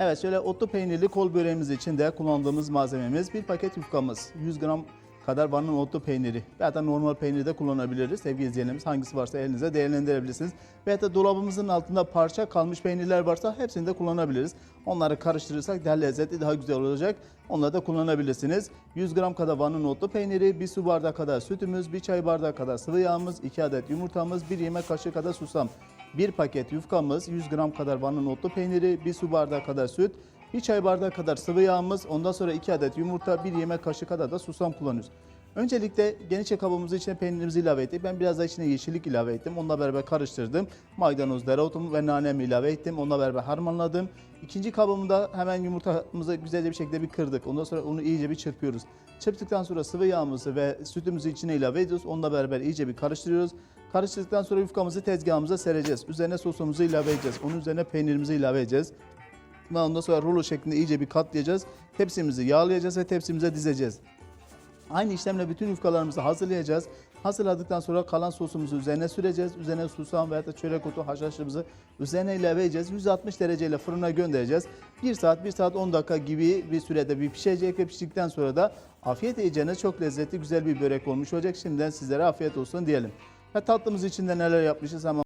Evet şöyle otlu peynirli kol böreğimiz için de kullandığımız malzememiz bir paket yufkamız. 100 gram kadar vanın otlu peyniri. Veya da normal peyniri de kullanabiliriz. Sevgili izleyenlerimiz hangisi varsa elinize değerlendirebilirsiniz. Veya da dolabımızın altında parça kalmış peynirler varsa hepsini de kullanabiliriz. Onları karıştırırsak daha lezzetli, daha güzel olacak. Onları da kullanabilirsiniz. 100 gram kadar vanın otlu peyniri, 1 su bardağı kadar sütümüz, 1 çay bardağı kadar sıvı yağımız, 2 adet yumurtamız, 1 yemek kaşığı kadar susam. 1 paket yufkamız, 100 gram kadar vanın otlu peyniri, 1 su bardağı kadar süt, 1 çay bardağı kadar sıvı yağımız, ondan sonra 2 adet yumurta, 1 yemek kaşığı kadar da susam kullanıyoruz. Öncelikle genişçe kabımızın içine peynirimizi ilave ettik. Ben biraz da içine yeşillik ilave ettim. Onunla beraber karıştırdım. Maydanoz, dereotumu ve nanemi ilave ettim. Onunla beraber harmanladım. İkinci kabımda hemen yumurtamızı güzelce bir şekilde bir kırdık. Ondan sonra onu iyice bir çırpıyoruz. Çırptıktan sonra sıvı yağımızı ve sütümüzü içine ilave ediyoruz. Onunla beraber iyice bir karıştırıyoruz. Karıştırdıktan sonra yufkamızı tezgahımıza sereceğiz. Üzerine sosumuzu ilave edeceğiz. Onun üzerine peynirimizi ilave edeceğiz. Ondan sonra rulo şeklinde iyice bir katlayacağız. Tepsimizi yağlayacağız ve tepsimize dizeceğiz. Aynı işlemle bütün yufkalarımızı hazırlayacağız. Hazırladıktan sonra kalan sosumuzu üzerine süreceğiz. Üzerine susam veya da çörek otu haşhaşımızı üzerine ilave edeceğiz. 160 dereceyle fırına göndereceğiz. 1 saat 1 saat 10 dakika gibi bir sürede bir pişecek ve piştikten sonra da afiyet yiyeceğiniz çok lezzetli güzel bir börek olmuş olacak. Şimdiden sizlere afiyet olsun diyelim. Ve tatlımız için de neler yapmışız hemen